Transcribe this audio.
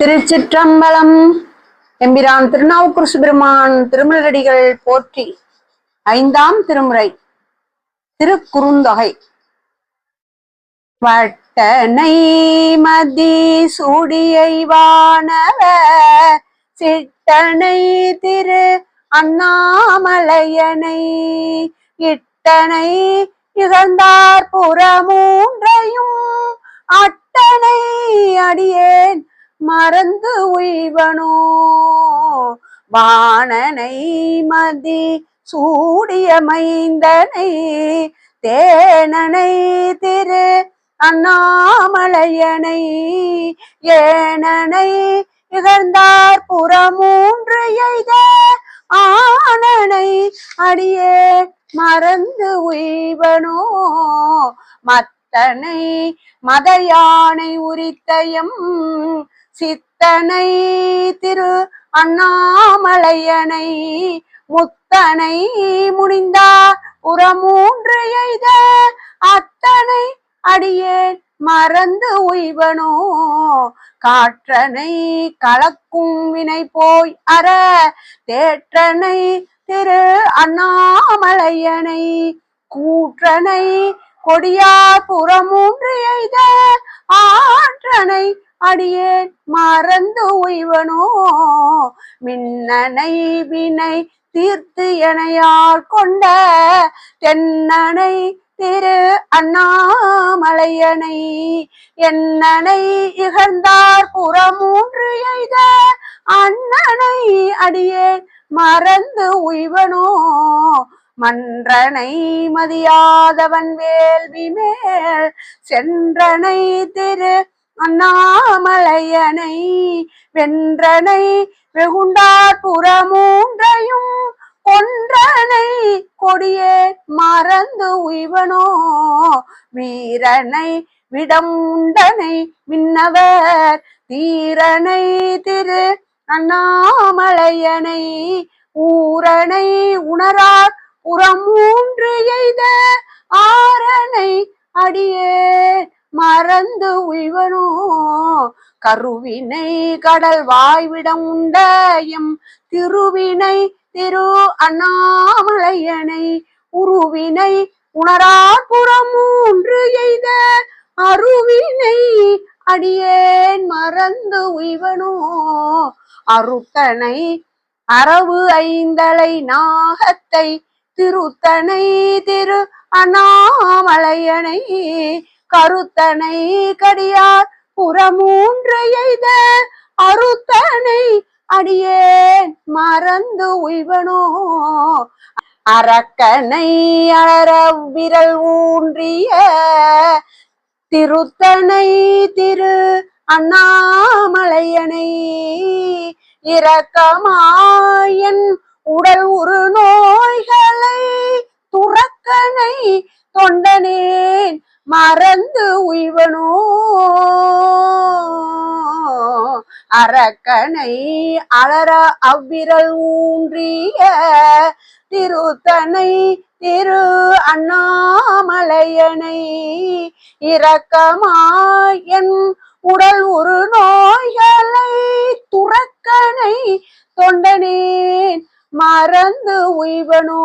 திருச்சிற்றம்பலம் எம்பிரான் திருநாவுக்குர் பெருமான் திருமலரடிகள் போற்றி ஐந்தாம் திருமுறை திருக்குறுந்தொகை. வட்டனை மதி சூடியை வானவ சிட்டனை திரு அண்ணாமலையனை இட்டனை இகழ்ந்தார் புறமூன்றையும் அட்டனை அடியேன் மறந்து உய்வனோ? வாணனை மதி சூடிய மைந்தனை தேனனை திரு அண்ணாமலையனை ஏனனை இகழ்ந்தார் புறமூன்று எய்த ஆனனை அடியே மறந்து உய்வனோ? மத்தனை மதயானை உரித்தயம் சித்தனை திரு அண்ணாமலையனை முத்தனை முடிந்தார் புறமூன்று எய்த அத்தனை அடியேன் மறந்து உய்வனோ? காற்றனை கலக்கும் வினை போய் அற தேற்றனை திரு அண்ணாமலையனை கூற்றனை கொடியார் புறமூன்று எய்த ஆற்றனை அடியேன் மறந்து உய்வனோ? மின்னனை வினை தீர்த்து எனையாள் கொண்ட தென்னனை திரு அண்ணாமலையனை என்னனை இகழ்ந்தார் புறமூன்று எய்த அண்ணனை அடியேன் மறந்து உய்வனோ? மன்றனை மதியாதவன் வேள்வி மேல் சென்றனை திரு அண்ணாமலையனை வென்றனை வெகுண்டார் புறமூன்றையும் கொன்றனை கொடியே மறந்து உய்வனோ வீரனை விடமுண்டனை விண்ணவர் தீரனை திரு அண்ணாமலையனை ஊரனை உணரார் புறமூன்று எய்த ஆரனை அடியே மறந்து உள்வனோ? கருவினை கடல் வாய்விடம் உண்டயம் திருவினை திரு அண்ணாமலையனை உருவினை உணரார் மூன்று எய்த அருவினை அடியேன் மறந்து உய்வனோ அருத்தனை அரவு ஐந்தலை நாகத்தை திருத்தனை திரு அண்ணாமலையனை கருத்தனை கடியார் புறமூன்று எய்த அருத்தனை அடியேன் மறந்து உய்வனோ? அரக்கனை அலர விரல் ஊன்றிய திருத்தனை திரு அண்ணாமலையனை இரக்கமாயன் உடல் உரு நோய்களை துறக்கனை தொண்டனே மறந்து உய்வனோ அரக்கனை அலர அவ்விரல் ஊன்றிய திருத்தனை திரு அண்ணாமலையனை. இரக்கமாயன் உடல் உரு நோய்களை துறக்கனை தொண்டனேன். மறந்து உய்வனோ